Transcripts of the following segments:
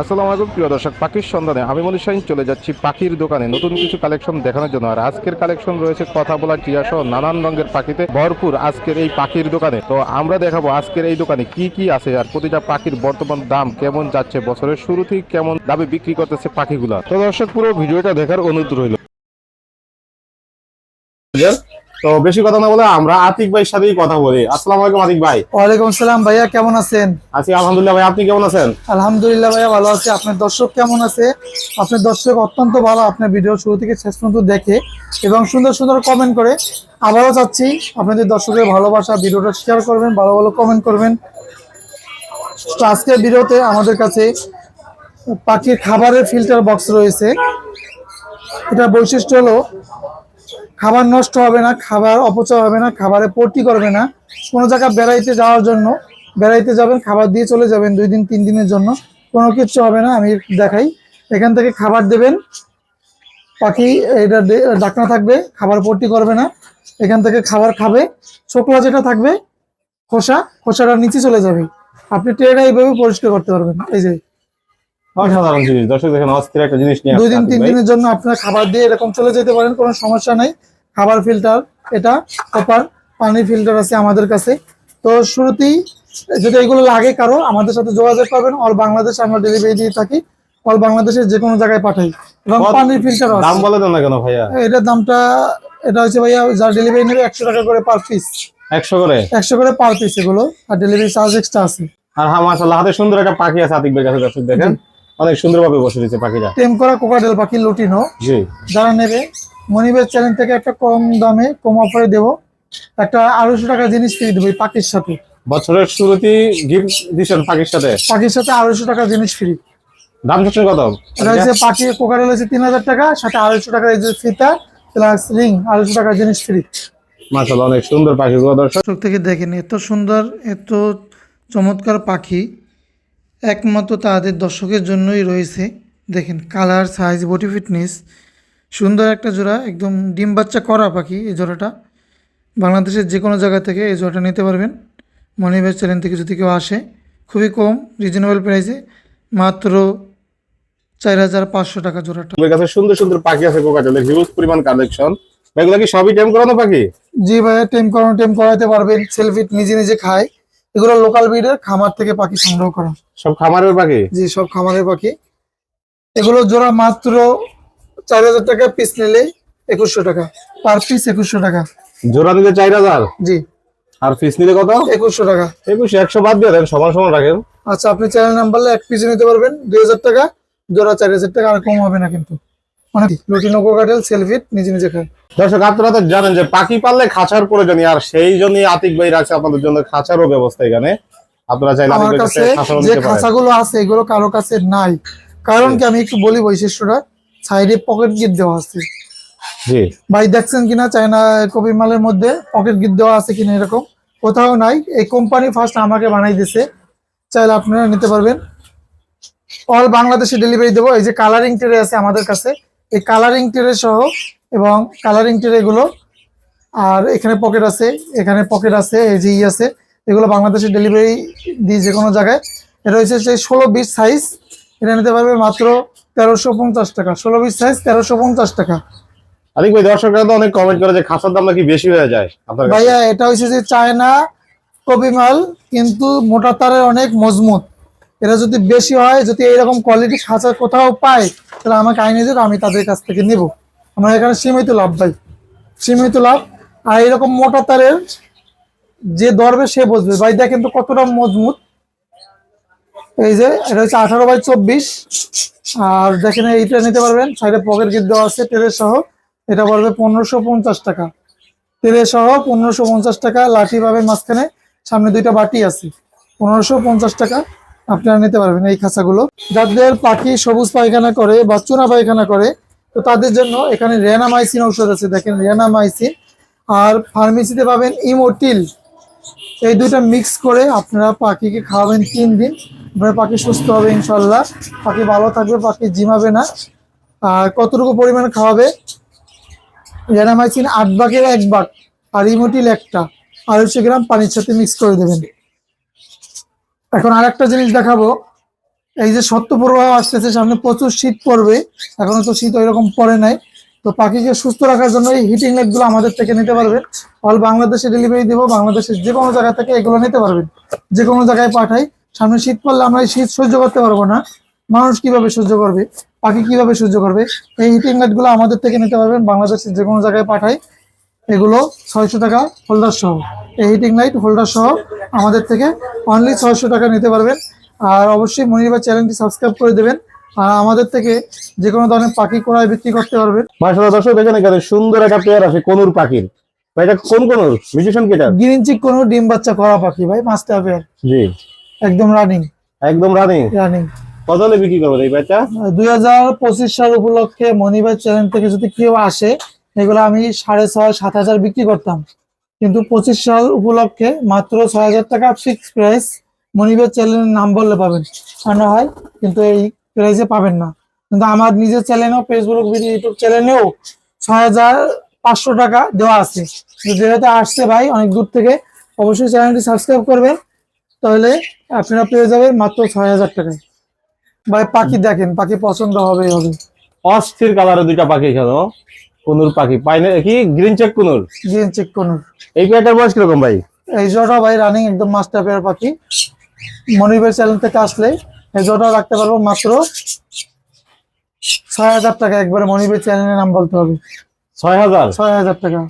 আসসালামু আলাইকুম, প্রিয় দর্শক, পাখির সন্ধানে আমি মনির শাহিন চলে যাচ্ছি পাখির দোকানে। নতুন কিছু কালেকশন দেখানোর জন্য। আর আজকের কালেকশন রয়েছে কথা বলা সহ নানান রঙের পাখিতে ভরপুর আজকের এই পাখির দোকানে। তো আমরা দেখাবো আজকের এই দোকানে কি কি আছে আর প্রতিটা পাখির বর্তমান দাম কেমন যাচ্ছে, বছরের শুরু থেকে কেমন দামে বিক্রি করতেছে পাখিগুলা। তো দর্শক, পুরো ভিডিওটা দেখার অনুরোধ রইল। তো বেশি কথা না বলে আমরা আতিক ভাইয়ের সাথেই কথা বলি। আসসালামু আলাইকুম আতিক ভাই। ওয়ালাইকুম আসসালাম ভাইয়া কেমন আছেন? আছি আলহামদুলিল্লাহ ভাই আপনি কেমন আছেন? আলহামদুলিল্লাহ ভাইয়া ভালো আছে। আপনার দর্শক কেমন আছে? আপনার দর্শক অত্যন্ত ভালো আপনার ভিডিও শুরু থেকে শেষ পর্যন্ত দেখে এবং সুন্দর সুন্দর কমেন্ট করে। আবারও চাচ্ছি আপনাদের দর্শকের ভালোবাসা ভিডিওটা শেয়ার করবেন ভালো ভালো কমেন্ট করবেন। তো আজকের ভিডিওতে আমাদের কাছে পাখির খাবারের ফিল্টার বক্স রয়েছে। এটা বৈশিষ্ট্য হলো খাবার নষ্ট হবে না খাবার অপচয় হবে না খাবারে পড়তি করবে না। কোনো জায়গায় বেড়াইতে যাওয়ার জন্য বেড়াইতে যাবেন খাবার দিয়ে চলে যাবেন দুই দিন তিন দিনের জন্য। কোনো কিছু হবে না আমি দেখাই। এখান থেকে খাবার দেবেন। পাখি এটা ডাকনা থাকবে খাবার পটি করবে না। এখান থেকে খাবার খাবে। ছোকলা যেটা থাকবে খোসা খোসাটা নিচে চলে যাবে। আপনি ট্রেটা এইভাবে পরিষ্কার করতে পারবেন। এই যে। অসাধারণ জিনিস। দর্শক দেখেন অস্থির একটা জিনিস নিয়ে দুই দিন তিন দিনের জন্য আপনার খাবার দিয়ে এরকম চলে যেতে পারেন কোনো সমস্যা নাই। খাবার ফিল্টার এটা কপার পানি ফিল্টার আছে আমাদের কাছে। তো শুরুতেই যদি এগুলো লাগে কারও আমাদের সাথে যোগাযোগ করবেন। অল বাংলাদেশ আমরা ডেলিভারি দিয়ে থাকি। অল বাংলাদেশের যে কোনো জায়গায় পাঠাই। এবং পানির ফিল্টার দাম বলে দেন না কেন ভাইয়া? এটার দামটা এটা হচ্ছে ভাইয়া যার ডেলিভারি নেবে একশো টাকা করে পার পিস একশো করে? একশো করে পার পিস এগুলো আর ডেলিভারি চার্জ এক্সট্রা আছে। আর হ্যাঁ মাশাআল্লাহ হাতে সুন্দর একটা পাখি আছে আতিক ভাইয়ের কাছে দর্শক দেখেন। অনেক সুন্দরভাবে বসে রয়েছে পাখিটা। টেম করা কোকাডেল পাখি লুটিনো। জি। যারা নেবে মনিবের চ্যানেল থেকে একটা কম দামে কম অফারে দেবো। একটা আড়াইশো টাকা জিনিস ফ্রি দেবো এই পাখির সাথে। বছরের শুরুতেই গিফট দিচ্ছেন পাখির সাথে? পাখির সাথে আড়াইশো টাকা জিনিস ফ্রি। দাম হচ্ছে কত? এটা হচ্ছে পাখি কোকারেল হচ্ছে তিন হাজার টাকা সাথে আড়াইশো টাকার এই যে ফিতা প্লাস রিং আড়াইশো টাকা জিনিস ফ্রি। মাশাআল্লাহ অনেক সুন্দর পাখিগুলো দর্শক। থেকে দেখেন এত সুন্দর এত চমৎকার পাখি। একমাত্র তাদের দর্শকের জন্যই রয়েছে। দেখেন কালার সাইজ বডি ফিটনেস সুন্দর একটা জোড়া একদম ডিম বাচ্চা করা পাখি এই জোড়াটা। বাংলাদেশের যে কোনো জায়গা থেকে এই জোড়াটা নিতে পারবেন। মনিবের চ্যানেল থেকে যদি কেউ আসে খুবই কম রিজনেবল প্রাইসে মাত্র চার হাজার পাঁচশো টাকা জোড়াটা। আপনার কাছে সুন্দর সুন্দর পাখি আছে কোকাটেলের হিউজ পরিমাণ কালেকশন এগুলো কি সবই টেম করানো পাখি? জি ভাইয়া টেম করানো টেম করাতে পারবেন সেলফিট নিজে নিজে খায়। এগুলো লোকাল ব্রিডের খামার থেকে পাখি সংগ্রহ করা। সব খামারের পাখি? জি সব খামারের পাখি। এগুলো জোড়া মাত্র চার হাজার টাকা পিস নিলে একুশশো টাকা। পার পিস একুশশো টাকা। জোড়া নিলে চার হাজার? জি। আর ফিস নিলে কত? একুশশো টাকা। একুশ একশো বাদ দিয়ে দেন সমান সমান রাখেন। আচ্ছা আপনি চ্যানেল নাম্বার এক পিসে নিতে পারবেন দুই হাজার টাকা জোড়া চার হাজার টাকা আর কম হবে না কিন্তু। অনেক লুটিনো কোকাটেল সেলফিট নিজে নিজে খায় দর্শক আপনারা তো জানেন যে পাখি পাললে খাঁচার প্রয়োজনীয় আর সেই জন্যই আতিক ভাই রাখছে আপনাদের জন্য খাঁচারও ব্যবস্থা এখানে। আপনারা চাইলে আমার কাছে যে খাঁচাগুলো আছে এগুলো কারও কাছে নাই। কারণ কি আমি একটু বলি বৈশিষ্ট্যটা সাইডে পকেট গিট দেওয়া আছে। জি। ভাই দেখছেন কিনা? চায়না কপি মালের মধ্যে পকেট গিট দেওয়া আছে কিনা এরকম? কোথাও নাই। এই কোম্পানি ফার্স্ট আমাকে বানাই দিছে। চাইলে আপনারা নিতে পারবেন। অল বাংলাদেশে ডেলিভারি দেবো। এই যে কালারিং ট্রে আছে আমাদের কাছে। এই কালারিং ট্রে সহ এবং কালারিং ট্রে এগুলো। আর এখানে পকেট আছে এখানে পকেট আছে এই যে ই আছে। এগুলো বাংলাদেশে ডেলিভারি দিই যে কোনো জায়গায়। এটা হচ্ছে সেই ষোলো বিশ সাইজ এটা নিতে পারবে মাত্র তেরোশো পঞ্চাশ টাকা। ষোলো সাইজ তেরোশো পঞ্চাশ টাকা। ভাই দর্শকরা তো অনেক কমেন্ট করে যে খাঁচার দাম নাকি বেশি হয়ে যায় আপনার ভাইয়া এটা হচ্ছে যে চায়না কপি মাল কিন্তু মোটা তারের অনেক মজবুত। এটা যদি বেশি হয় যদি এইরকম কোয়ালিটি খাঁচা কোথাও পায় তাহলে আমাকে আইনে দিক আমি তাদের কাছ থেকে নেব। আমার এখানে সীমিত লাভ ভাই সীমিত লাভ। আর এরকম মোটা তারের যে দরবে সে বুঝবে ভাই দেখেন তো কতটা মজবুত। এই যে, এটা হচ্ছে আঠারো বাই চব্বিশ। আর দেখেন এইটা নিতে পারবেন, সাইডে পকেট গিট দেওয়া আছে, তেলের সহ। এটা পড়বে পনেরোশো পঞ্চাশ টাকা। তেলে সহ পনেরোশো পঞ্চাশ টাকা, লাঠি পাবেন মাঝখানে, সামনে দুইটা বাটি আছে। পনেরোশো পঞ্চাশ টাকা আপনারা নিতে পারবেন এই খাঁচাগুলো। যাদের পাখি সবুজ পায়খানা করে বা চুনা পায়খানা করে, তো তাদের জন্য এখানে রেনামাইসিন ঔষধ আছে, দেখেন রেনামাইসিন। আর ফার্মেসিতে পাবেন ইমোটিল। এই দুইটা মিক্স করে আপনারা পাখিকে খাওয়াবেন তিন দিন। পাখি সুস্থ হবে ইনশাল্লাহ পাখি ভালো থাকবে, পাখি জিমাবে না। আর কতটুকু পরিমাণ খাওয়াবে? রেনামাইসিন আট ভাগের এক ভাগ আর ইমোটিল একটা। আড়াইশো গ্রাম পানির সাথে মিক্স করে দেবেন। এখন আর একটা জিনিস দেখাবো। এই যে সত্য প্রবাহ আসতেছে, সামনে প্রচুর শীত পড়বে। এখনও তো শীত ওইরকম পড়ে নাই। তো পাখিকে সুস্থ রাখার জন্য এই হিটিং লাইটগুলো আমাদের থেকে নিতে পারবেন। অল বাংলাদেশে ডেলিভারি দেবো, বাংলাদেশের যে কোনো জায়গা থেকে এগুলো নিতে পারবেন। যে কোনো জায়গায় পাঠাই। সামনে শীত পড়লে আমরা এই শীত সহ্য করতে পারব না। মানুষ কীভাবে সহ্য করবে? পাখি কীভাবে সহ্য করবে? এই হিটিং লাইটগুলো আমাদের থেকে নিতে পারবেন বাংলাদেশের যে কোনো জায়গায় পাঠাই এগুলো ছয়শো টাকা হোল্ডার সহ। এই হিটিং লাইট হোল্ডার সহ আমাদের থেকে অনলি ছয়শো টাকা নিতে পারবেন। আর অবশ্যই মনিরবা চ্যানেলটি সাবস্ক্রাইব করে দেবেন। আর আমাদের থেকে যে কোনো ধরনের পাখি ক্রয় বিক্রি করতে পারবেন। মাসাল্লাহ দর্শক এখানে সুন্দর একটা পেয়ার আছে কনুর পাখির। ভাই এটা কোন কনুর? মিউজিশিয়ান কেটার গ্রিন চিক কোনো ডিম বাচ্চা করা পাখি ভাই মাস্টার পেয়ার জি। একদম রানিং একদম রানিং রানিং কত হলে বিক্রি করবেন এই বাচ্চা দুই হাজার পঁচিশ সাল উপলক্ষে মনিবার চ্যানেল থেকে যদি কেউ আসে এগুলো আমি সাড়ে ছয় সাত হাজার বিক্রি করতাম। কিন্তু পঁচিশ সাল উপলক্ষে মাত্র ছয় হাজার টাকা ফিক্স প্রাইস মনিবার চ্যানেলের নাম বললে পাবেন। আর না হয় কিন্তু এই প্রাইসে পাবেন না। কিন্তু আমার নিজের চ্যানেলেও ফেসবুক ভিডিও ইউটিউব চ্যানেলেও ছয় হাজার পাঁচশো টাকা দেওয়া আছে। যেহেতু আসছে ভাই অনেক দূর থেকে অবশ্যই চ্যানেলটি সাবস্ক্রাইব করবেন। তাহলে আপনারা পেয়ে যাবেন মাত্র ছয় হাজার টাকায় ভাই পাখি দেখেন পাখি পছন্দ হবে হবে। অস্থির কালারের দুইটা পাখি এখানে কনুর পাখি। পাইনে কি? Green cheek conure? গিয়ে চেক করুন এই পেয়ারটার বয়স কীরকম ভাই? এই জোটা ভাই রানিং একদম মাস্টার পেয়ার পাখি। মনিবের চ্যানেল থেকে আসলে এই জোটা রাখতে পারব মাত্র ছয় হাজার টাকা। একবারে মনিবের চ্যানেলের নাম বলতে হবে। ছয় হাজার? ছয় হাজার টাকা।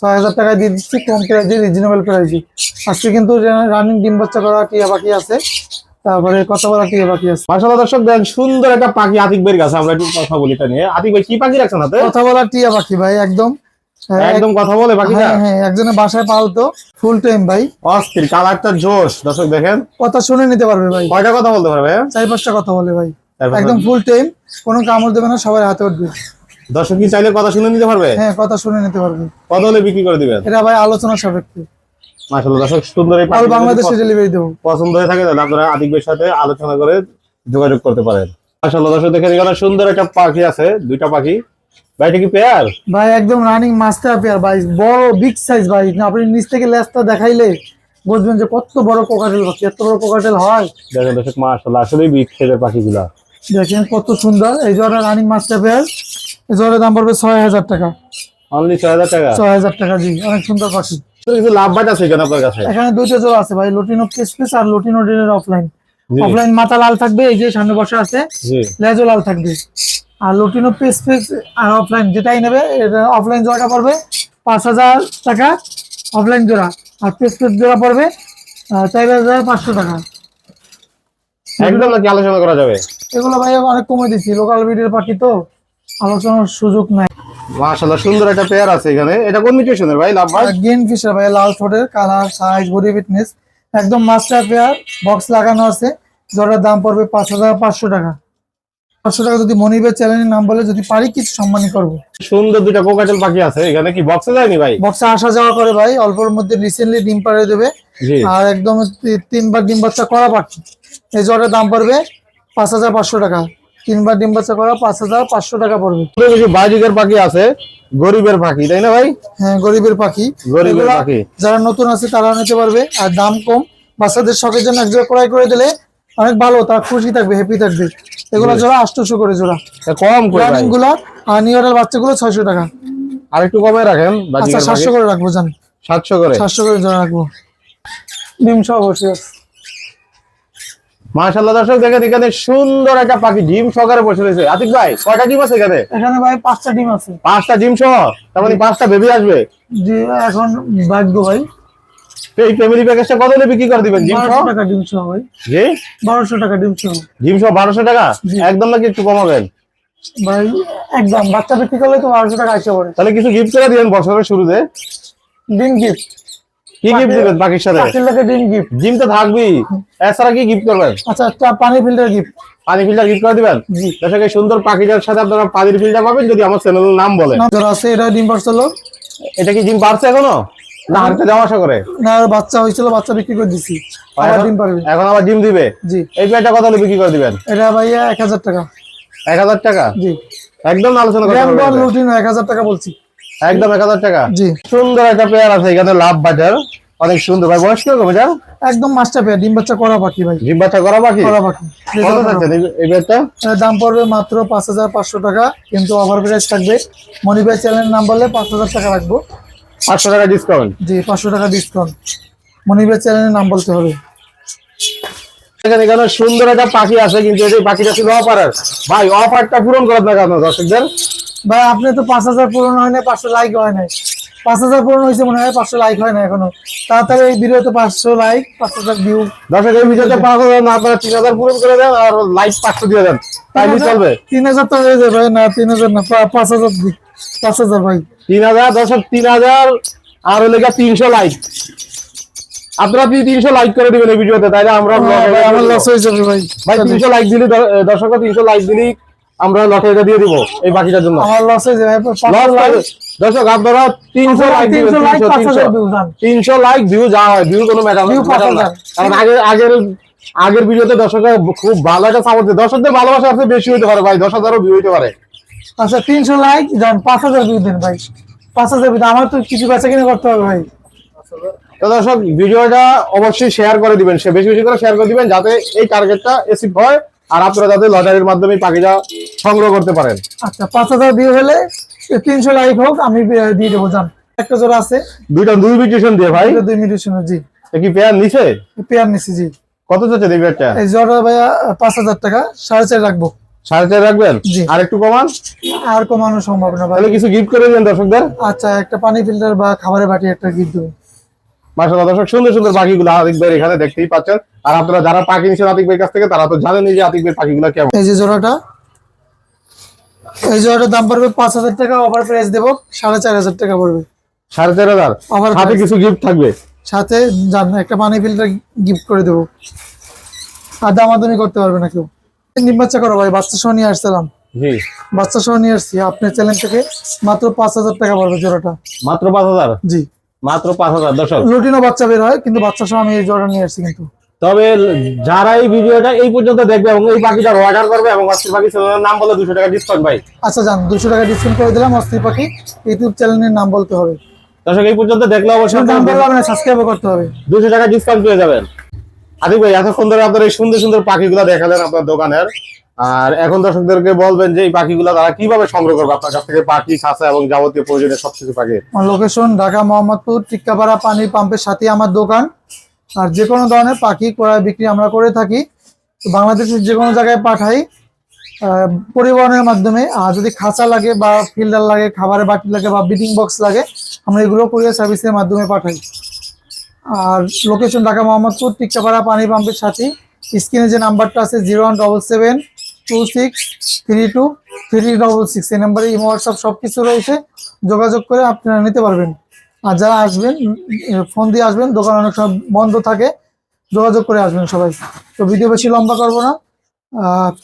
ছয় হাজার টাকায় দিয়ে দিচ্ছি কম প্রাইজে রিজনেবল প্রাইজে আজকে কিন্তু রানিং ডিম বাচ্চা করা টিয়া পাখি আছে তারপরে কথা বড় টিয়া পাখি আছে। মাসাল্লাহ দর্শক দেখেন সুন্দর একটা পাখি আতিক বের কাছে আমরা একটু কথা বলি এটা নিয়ে। আতিক ভাই কি পাখি রাখছেন হাতে? কথা বলা টিয়া পাখি ভাই একদম। হ্যাঁ, একদম কথা বলে হ্যাঁ হ্যাঁ একজনের বাসায় পালতো ফুল টাইম ভাই। অস্থির কালারটা জোশ। দর্শক দেখেন। কথা শুনে নিতে পারবে ভাই। কয়টা কথা বলতে পারবে? চার পাঁচটা কথা বলে ভাই। একদম ফুল টাইম কোনো কামড় দেবে না সবাই হাতে উঠবে। দর্শক কি চাইলে কথা শুনে নিতে পারবে? হ্যাঁ কথা শুনে নিতে পারবে। কত হলে বিক্রি করে দিবেন? এটা ভাই আলোচনা সাপেক্ষে। মাসাল্লাহ দর্শক সুন্দর এই পাখি বাংলাদেশে ডেলিভারি দেবো। পছন্দ হয়ে থাকে তাহলে আপনারা ভাইয়ের সাথে আলোচনা করে যোগাযোগ করতে পারেন। মাসাল্লাহ দর্শক দেখেন এখানে সুন্দর একটা পাখি আছে দুইটা পাখি। ভাই এটা কি পেয়ার? ভাই একদম রানিং মাস্টার পেয়ার ভাই। বড় বিগ সাইজ ভাই। আপনি নিচ থেকে লেজটা দেখাইলে বুঝবেন যে কত বড় কোকাটেল পাখি এত বড় কোকাটেল হয়। দেখেন দর্শক মাসাল্লাহ আসলেই বিগ সাইজের পাখিগুলা। দেখেন কত সুন্দর এই জোড়া রানিং মাস্টার পেয়ার। জোড়ার দাম পড়বে ছয় হাজার টাকা। অনলি ছয় হাজার টাকা? ছয় হাজার টাকা জি অনেক সুন্দর পাখি তো কিছু লাভ বাট আছে কেন আপনার কাছে? এখানে দুইটা জোড়া আছে ভাই লুটিনো কেসপেস আর লুটিনো ডিনের অফলাইন অফলাইন মাথা লাল থাকবে এই যে সামনে বসে আছে জি। লেজও লাল থাকবে। আর লুটিনো পেস পেস আর অফলাইন যেটাই নেবে এটা অফলাইন জোড়াটা পড়বে পাঁচ হাজার টাকা অফলাইন জোড়া। আর পেস পেস জোড়া পড়বে চার হাজার পাঁচশো টাকা। একদম নাকি আলোচনা করা যাবে? এগুলো ভাই অনেক কমে দিচ্ছি লোকাল ভিডিওর পাখি তো। আলোচনার সুযোগ নাই। মাশাআল্লাহ সুন্দর একটা পেয়ার আছে এখানে। এটা কোন মিউটেশনের ভাই? লাভ বাট গেন ফিশার ভাই লাল ঠোঁটের কালার সাইজ বডি ফিটনেস একদম মাস্টার পেয়ার বক্স লাগানো আছে। জোড়ার দাম পড়বে পাঁচ হাজার পাঁচশো টাকা। পাঁচশো টাকা যদি মনিবের চ্যানেলের নাম বলে যদি পারি কিছু সম্মানই করব। সুন্দর দুইটা কোকাটেল পাখি আছে এখানে। কি বক্সে যায়নি ভাই? বক্সে আসা যাওয়া করে ভাই। অল্পর মধ্যে রিসেন্টলি ডিম পাড়ে দেবে। আর একদম তিনবার ডিম বাচ্চা করা পাখি। এই জোড়ার দাম পড়বে পাঁচ হাজার পাঁচশো টাকা। তিনবার ডিম বাচ্চা করা পাঁচ হাজার পাঁচশো টাকা পড়বে। বাজিকের পাখি আছে গরিবের পাখি তাই না ভাই? হ্যাঁ গরিবের পাখি। গরিবের পাখি। যারা নতুন আছে তারা নিতে পারবে আর দাম কম। বাচ্চাদের শখের জন্য একজোড়া ক্রয় করে দিলে অনেক ভালো তারা খুশি থাকবে হ্যাপি থাকবে। এগুলো জোড়া আটশোশো করে জোড়া। কম করে গুলো আর নিউরাল বাচ্চাগুলো ছয়শো টাকা। আর একটু কমে রাখেন আচ্ছা সাতশো করে রাখব জান। সাতশো করে? সাতশো করে জোড়া রাখব। ডিম সহ বসে আছে। মাশাআল্লাহ দর্শক দেখেন এখানে সুন্দর একটা পাখি ডিম সহকারে বসে রয়েছে। আতিক ভাই কয়টা ডিম আছে এখানে? এখানে ভাই পাঁচটা ডিম আছে। পাঁচটা ডিম সহ? তার মানে পাঁচটা বেবি আসবে? এখন ভাগ্য ভাই। এই ফ্যামিলি প্যাকেজটা কত হলে বিক্রি করে দিবেন? ডিম সহ? টাকা ডিম সহ ভাই। জি? বারোশো টাকা ডিম সহ। ডিম সহ বারোশো টাকা? একদম নাকি একটু কমাবেন? ভাই একদম। বাচ্চা বিক্রি করলে তো বারোশো টাকা আসে পড়ে। তাহলে কিছু গিফট করে দিবেন বছরের শুরুতে? ডিম গিফট কি গিফট দিবেন পাখির সাথে? ডিম গিফট তো থাকবেই এছাড়া কি গিফট করবেন? আচ্ছা একটা পানি ফিল্টার গিফট পানি ফিল্টার গিফট করে দিবেন? জি। দর্শক এই সুন্দর পাখিটার সাথে আপনারা পানির ফিল্টার পাবেন যদি আমার চ্যানেলের নাম বলেন। আছে এটা ডিম পারছিল এটা কি বাড়ছে এখনও? না হাঁটতে যাওয়া করে। না বাচ্চা হয়েছিল বাচ্চা বিক্রি করে দিছি। আবার ডিম পারবে। এখন আবার জিম দিবে? জি। এই প্যাটটা কত বিক্রি করে দিবেন? এটা ভাইয়া এক হাজার টাকা। এক হাজার টাকা? জি। একদম আলোচনা করতে এক হাজার টাকা বলছি। একদম এক হাজার টাকা। জি। সুন্দর একটা পেয়ার আছে এখানে লাভ বাজার অনেক সুন্দর। ভাই বয়স কীরকম এটা? একদম মাস্টার পেয়ার ডিম বাচ্চা করা পাখি ভাই। ডিম বাচ্চা করা বাকি করা কত এই- এই দাম পড়বে মাত্র পাঁচ হাজার পাঁচশো টাকা কিন্তু ওভার প্রাইস থাকবে মনিবাই চ্যানেলের নাম বললে পাঁচ হাজার টাকা রাখব। পাঁচশো টাকা ডিসকাউন্ট জি পাঁচশো টাকা ডিসকাউন্ট মনিবাই চ্যানেলের নাম বলতে হবে। এখানে এখানে সুন্দর একটা পাখি আছে কিন্তু এই পাখিটা ছিল অফার ভাই অফারটা পূরণ করার কেন দর্শকদের। ভাই আপনি তো পাঁচ হাজার পূরণ হয় না পাঁচশো লাইক হয় নাই। পাঁচ হাজার পূরণ হয়েছে মনে হয় পাঁচশো লাইক হয় না এখনও। তাড়াতাড়ি এই ভিডিওতে পাঁচশো লাইক পাঁচ হাজার ভিউ দর্শক এই ভিডিওতে পাঁচ হাজার না আপনারা তিন হাজার পূরণ করে দেন আর লাইক পাঁচশো দিয়ে দেন। তাইলে চলবে। তিন হাজার তো হয়ে যাবে না তিন হাজার না পাঁচ হাজার পাঁচ হাজার ভাই। তিন হাজার দর্শক তিন হাজার আর হলে গিয়ে তিনশো লাইক আপনারা আপনি তিনশো লাইক করে দিবেন এই ভিডিওতে তাইলে আমরা ভাই আমার লস হয়ে যাবে ভাই। ভাই তিনশো লাইক দিলে দর্শক তিনশো লাইক দিলে। আমরা লটারিটা দিয়ে দিব এই পাখিটার জন্য। আমার লস হয়ে যাবে। দর্শক আপনারা তিনশো লাইক 300 like, 300 5,000 view যান। তিনশো লাইক ভিউ যা হয় ভিউ কোনো ম্যাটার না কারণ আগে আগের আগের ভিডিওতে দর্শকরা খুব ভালো একটা সাপোর্ট দর্শকদের ভালোবাসা আসলে বেশি হইতে পারে ভাই দশ হাজারও ভিউ হইতে পারে। আচ্ছা তিনশো লাইক যান পাঁচ হাজার ভিউ দেন ভাই। পাঁচ হাজার ভিউ আমার তো কিছু বেচা কিনে করতে হবে ভাই। তো দর্শক ভিডিওটা অবশ্যই শেয়ার করে দিবেন। সে বেশি বেশি করে শেয়ার করে দিবেন যাতে এই টার্গেটটা এসিভ হয়। আর আপনারা যাতে লটারির মাধ্যমে পাখিটা সংগ্রহ করতে পারেন। আচ্ছা পাঁচ হাজার ভিউ হলে তিনশো লাইক হোক আমি দিয়ে দেবো যান একটা জোড়া আছে। দুইটা দুই মিউটেশন দিয়ে ভাই? দুই মিনিট শুনে জি কি পেয়ার নিছে? পেয়ার নিচ্ছি জি। কত চাচ্ছে এই একটা? এই জোড়া ভাইয়া পাঁচ হাজার টাকা সাড়ে চার রাখব। সাড়ে চার রাখবেন। আর একটু কমান? আর কমানো সম্ভব না ভাই কিছু গিফট করে দেন দর্শকদের। আচ্ছা একটা পানি ফিল্টার বা খাবারের বাটি একটা গিফট দেবো। মাসাল্লাহ দর্শক সুন্দর সুন্দর পাখিগুলো আতিক এখানে দেখতেই পাচ্ছেন। আর আপনারা যারা পাখি নিচ্ছেন আতিক ভাইয়ের কাছ থেকে তারা তো জানেনই যে আতিক ভাইয়ের পাখিগুলো কেমন। এই যে জোড়াটা এই জোড়াটার দাম পড়বে পাঁচ হাজার টাকা প্রাইস দেবো সাড়ে চার হাজার টাকা পড়বে। সাড়ে চার হাজার? হাতে কিছু গিফট থাকবে? সাথে জান একটা পানি ফিল্টার গিফট করে দেবো। আর দামাদামি করতে পারবে না কেউ। ডিম বাচ্চা করো ভাই বাচ্চা সহ নিয়ে আসছিলাম। বাচ্চা সহ নিয়ে আসছি আপনার চ্যানেল থেকে মাত্র পাঁচ হাজার টাকা পড়বে জোড়াটা। মাত্র পাঁচ হাজার? জি। মাত্র পাঁচ হাজার দর্শক। রুটিনও বাচ্চা বের হয় কিন্তু বাচ্চা সহ আমি এই জোড়া নিয়ে আসছি কিন্তু। তবে যারা এই ভিডিওটা এই পর্যন্ত দেখবে এবং এই পাখিটার অর্ডার করবে এবং অস্থির পাখি চ্যানেলের নাম বলে দুশো টাকা ডিসকাউন্ট ভাই। আচ্ছা যান দুশো টাকা ডিসকাউন্ট করে দিলাম অস্থির পাখি। ইউটিউব চ্যানেলের নাম বলতে হবে। দর্শক এই পর্যন্ত দেখলে অবশ্যই নাম বললে আপনার সাবস্ক্রাইব করতে হবে। দুশো টাকা ডিসকাউন্ট পেয়ে যাবেন। আদিক ভাই এতক্ষণ ধরে আপনার এই সুন্দর সুন্দর পাখিগুলো দেখালেন আপনার দোকানের। আর এখন দর্শকদেরকে বলবেন যে এই পাখিগুলো তারা কীভাবে সংগ্রহ করবে? আপনার কাছ থেকে পাখি খাঁচা এবং যাবতীয় প্রয়োজনীয় সবকিছু পাখি। লোকেশন ঢাকা মোহাম্মদপুর, টিক্কাপাড়া পানির পাম্পের সাথে আমার দোকান। আর যে কোনো ধরনের পাখি ক্রয় বিক্রি আমরা করে থাকি। বাংলাদেশের যে কোনো জায়গায় পাঠাই পরিবহনের মাধ্যমে। আর যদি খাঁচা লাগে বা ফিল্টার লাগে, খাবারের বাটি লাগে বা বিডিং বক্স লাগে, আমরা এগুলো কুরিয়ার সার্ভিসের মাধ্যমে পাঠাই। আর লোকেশন ঢাকা মোহাম্মদপুর, টিক্কাপাড়া পানি পাম্পের সাথে স্ক্রিনে যে নাম্বারটা আছে zero one double seven two six three two three double six এই নাম্বারে ইমো, হোয়াটসঅ্যাপ সব কিছু রয়েছে। যোগাযোগ করে আপনারা নিতে পারবেন। আর যারা আসবেন, ফোন দিয়ে আসবেন, দোকান অনেক সময় বন্ধ থাকে, যোগাযোগ করে আসবেন সবাই। তো ভিডিও বেশি লম্বা করব না।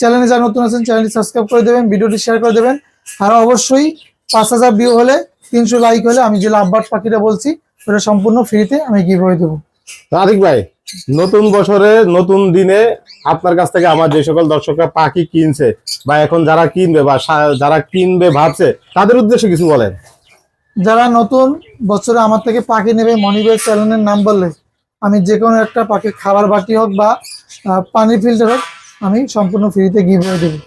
চ্যানেলে যারা নতুন আছেন চ্যানেলটি সাবস্ক্রাইব করে দেবেন, ভিডিওটি শেয়ার করে দেবেন। আর অবশ্যই পাঁচ হাজার ভিউ হলে, তিনশো লাইক হলে আমি যে লাভবাট পাখিটা বলছি, ওটা সম্পূর্ণ ফ্রিতে আমি গিভ হয়ে দেবো। আদিক ভাই নতুন বছরে নতুন দিনে আপনার কাছ থেকে আমার যে সকল দর্শকরা পাখি কিনছে বা এখন যারা কিনবে বা যারা কিনবে ভাবছে তাদের উদ্দেশ্যে কিছু বলেন। যারা নতুন বছরে আমার থেকে পাখি নেবে মনিবের চ্যানেলের নাম বললে আমি যে কোনো একটা পাখির খাবার বাটি হোক বা পানি ফিল্টার হোক আমি সম্পূর্ণ ফ্রিতে গিভ হয়ে দেবো।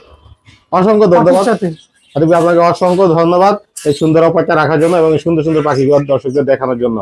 অসংখ্য ধন্যবাদ। আপনাকে অসংখ্য ধন্যবাদ এই সুন্দর অফারটা রাখার জন্য এবং সুন্দর সুন্দর পাখিগুলো দর্শকদের দেখানোর জন্য।